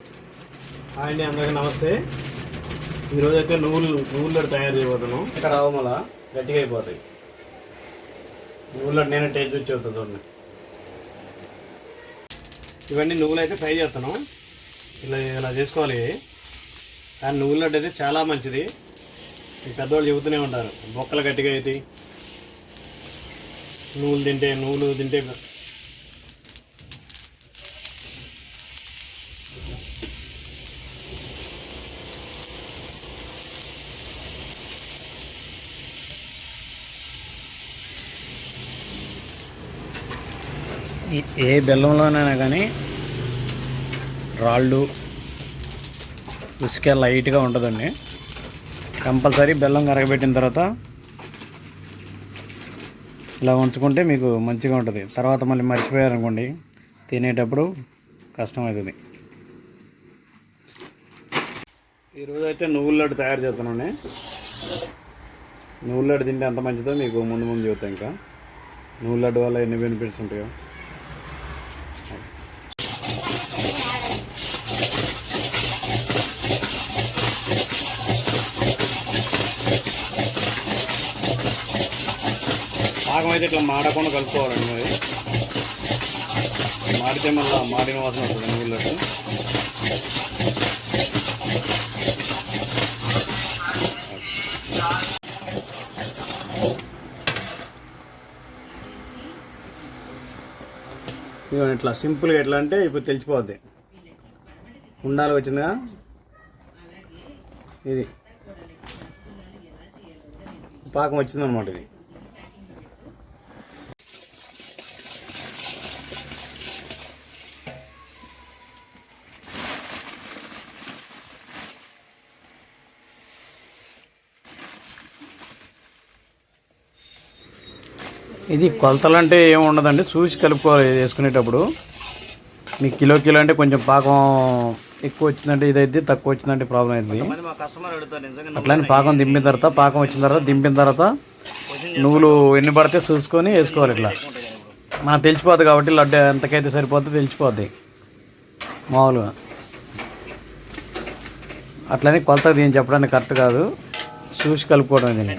Hi అండి అందరికీ నమస్తే. ఈరోజు అయితే నువ్వులు నువ్వులు తయారు చేయబోతున్నాం. ఇక్కడ రావమల గట్టిగా అయిపోతాయి. నువ్వులు నేనే టేస్ట్ చూసి చెబుతా చూడండి. ఇవన్నీ నువ్వులు అయితే ఫ్రై చేస్తాను ఇలా ఇలా చేసుకోవాలి. కానీ నువ్వుల లడ్డు అయితే చాలా మంచిది. పెద్దవాళ్ళు చెబుతూనే ఉంటారు. బొక్కలు గట్టిగా అయితే నువ్వులు తింటే నువ్వులు తింటే ఏ బెల్లంలోనైనా కానీ రాళ్ళు ఉసుక లైట్గా ఉంటుందండి. కంపల్సరీ బెల్లం కరగబెట్టిన తర్వాత ఇలా ఉంచుకుంటే మీకు మంచిగా ఉంటుంది. తర్వాత మళ్ళీ మర్చిపోయారనుకోండి తినేటప్పుడు కష్టం అవుతుంది ఈరోజు అయితే నువ్వుల లడ్డు తయారు చేస్తున్నాను నువ్వుల లడ్డు తింటే ఎంత మంచిదో మీకు ముందు ముందు చెబుతాను ఇంకా. నువ్వుల లడ్డు వల్ల ఎన్ని బెనిఫిట్స్ ఉంటాయో. పాకం అయితే ఇట్లా మాడకుండా కలుపుకోవాలండి మరి. మాడితే మళ్ళీ మాడిన వాసన వస్తుంది నువ్వుల ఇదిగోండి ఇట్లా సింపుల్గా ఎట్లా అంటే ఇప్పుడు తెలిసిపోద్ది. ఉండాలి వచ్చిందిగా ఇది. పాకం వచ్చిందనమాట ఇది. ఇది కొలతలు అంటే ఏమి ఉండదండి. చూసి కలుపుకోవాలి వేసుకునేటప్పుడు. మీకు కిలో కిలో అంటే కొంచెం పాకం ఎక్కువ వచ్చిందంటే ఇదైతే తక్కువ వచ్చిందంటే ప్రాబ్లం అయింది అట్లని పాకం దింపిన తర్వాత పాకం వచ్చిన తర్వాత దింపిన తర్వాత నువ్వులు ఎన్ని పడితే చూసుకొని వేసుకోవాలి ఇట్లా. మనకు తెలిసిపోద్ది కాబట్టి లడ్డు ఎంతకైతే సరిపోద్దో తెలిసిపోద్ది. మామూలుగా. అట్లని కొలత దీన్ని చెప్పడానికి కరెక్ట్ కాదు. చూసి కలుపుకోవడం దీన్ని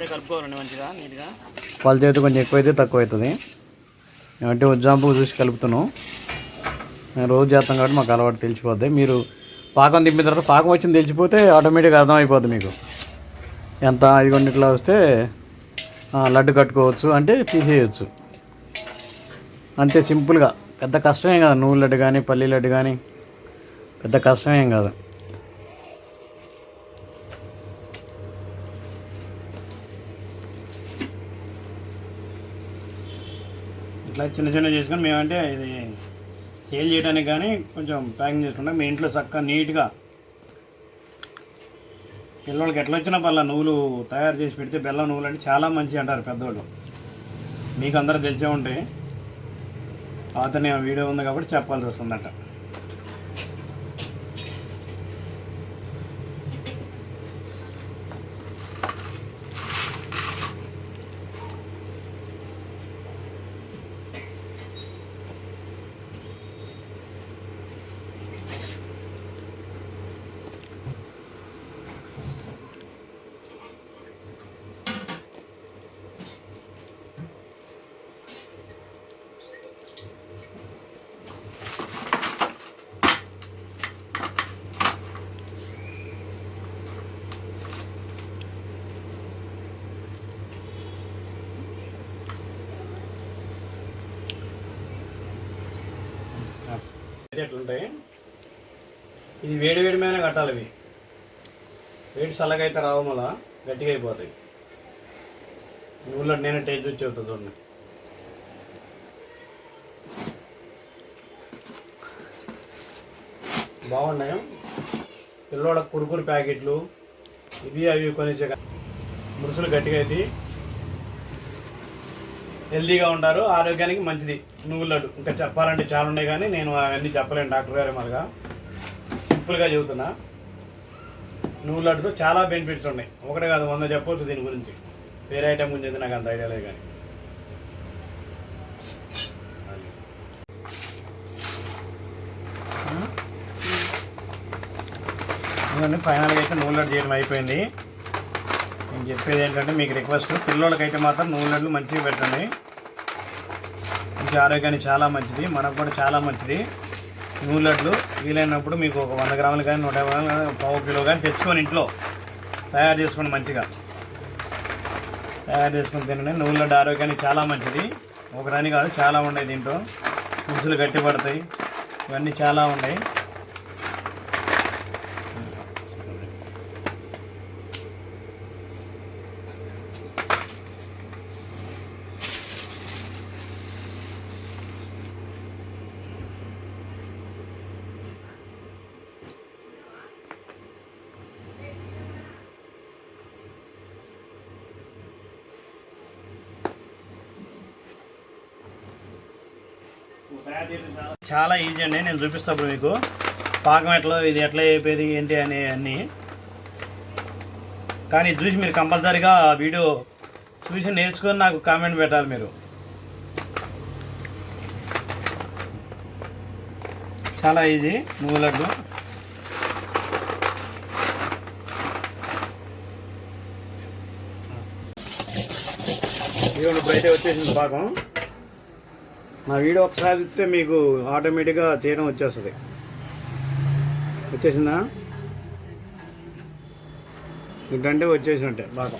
కొలత అయితే కొంచెం ఎక్కువ అయితే తక్కువ అవుతుంది అంటే ఉజ్జాంపు చూసి కలుపుతున్నాం. మేము రోజు చేస్తాం కాబట్టి మాకు అలవాటు తెలిసిపోద్ది. మీరు పాకం దింపిన తర్వాత పాకం వచ్చింది తెలిసిపోతే ఆటోమేటిక్గా అర్థమైపోద్ది మీకు. ఎంత ఇట్లా వస్తే లడ్డు కట్టుకోవచ్చు అంటే తీసేయచ్చు. అంతే సింపుల్గా. పెద్ద కష్టమేం కాదు. నువ్వు లడ్డు కానీ పల్లి లడ్డు కానీ పెద్ద కష్టమేం కాదు. ఇట్లా చిన్న చిన్న చేసుకొని మేమంటే ఇది సేల్ చేయడానికి కానీ కొంచెం ప్యాకింగ్ చేసుకుంటాం. మీ ఇంట్లో చక్కగా నీట్గా పిల్లలకి ఎట్లా వచ్చినా పర్లా నువ్వులు తయారు చేసి పెడితే బెల్లం నువ్వులు అంటే చాలా మంచి అంటారు పెద్దవాళ్ళు మీకు అందరూ తెలిసే ఉంటాయి అతని వీడియో ఉంది కాబట్టి చెప్పాల్సి వస్తుందట. అయితే ఇది వేడి వేడి మీద కట్టాలి ఇవి. వేడి చల్లగా అయితే రావు మళ్ళా గట్టిగా అయిపోతాయి ఊళ్ళో నేనే టేస్ట్ చూసి చెబుతా చూడండి. బాగున్నాయి? పిల్లోడ కురుకురు ప్యాకెట్లు ఇవి అవి కొనేసే మురుసులు గట్టిగా అయితే హెల్తీగా ఉంటారు ఆరోగ్యానికి మంచిది. నువ్వుల లడ్డు. ఇంకా చెప్పాలంటే చాలా ఉన్నాయి కానీ నేను అవన్నీ చెప్పలేను డాక్టర్ గారు మరిగా సింపుల్గా చెబుతున్నా. నువ్వుల లడ్డుతో చాలా బెనిఫిట్స్ ఉన్నాయి. ఒకటే కాదు వంద చెప్పవచ్చు దీని గురించి. వేరే ఐటమ్ గురించి అయితే నాకు అంత ఐడియా లేదు కానీ. ఫైనల్గా అయితే నూనె లడ్డు చేయడం అయిపోయింది. నేను చెప్పేది ఏంటంటే మీకు రిక్వెస్ట్ పిల్లలకైతే మాత్రం నూనెలు మంచిగా పెట్టండి మంచి ఆరోగ్యానికి చాలా మంచిది మనకు కూడా చాలా మంచిది. నూనె లడ్లు వీలైనప్పుడు మీకు ఒక వంద గ్రాములు కానీ నూట యాభై గ్రాములు పావు కిలో కానీ తెచ్చుకొని ఇంట్లో తయారు చేసుకోండి మంచిగా తయారు చేసుకుని తినండి. నూనె లడ్డు ఆరోగ్యానికి చాలా మంచిది. ఒకదాని కాదు చాలా ఉన్నాయి దీంట్లో. పులుసులు గట్టి పడతాయి ఇవన్నీ చాలా ఉన్నాయి. చాలా ఈజీ అండి నేను చూపిస్తా ఇప్పుడు మీకు. పాకం ఎట్లా ఇది ఎట్లా అయిపోయేది ఏంటి అని అన్నీ. కానీ చూసి మీరు కంపల్సరీగా వీడియో చూసి నేర్చుకొని నాకు కామెంట్ పెట్టాలి మీరు. చాలా ఈజీ నువ్వు లడ్డు ఇదిగోండి బయట వచ్చేసింది పాకం. నా వీడియో ఒకసారి ఇస్తే మీకు ఆటోమేటిక్గా చేయడం వచ్చేస్తుంది. వచ్చేసిందా? ఇటంటే వచ్చేసినట్టే బాగా.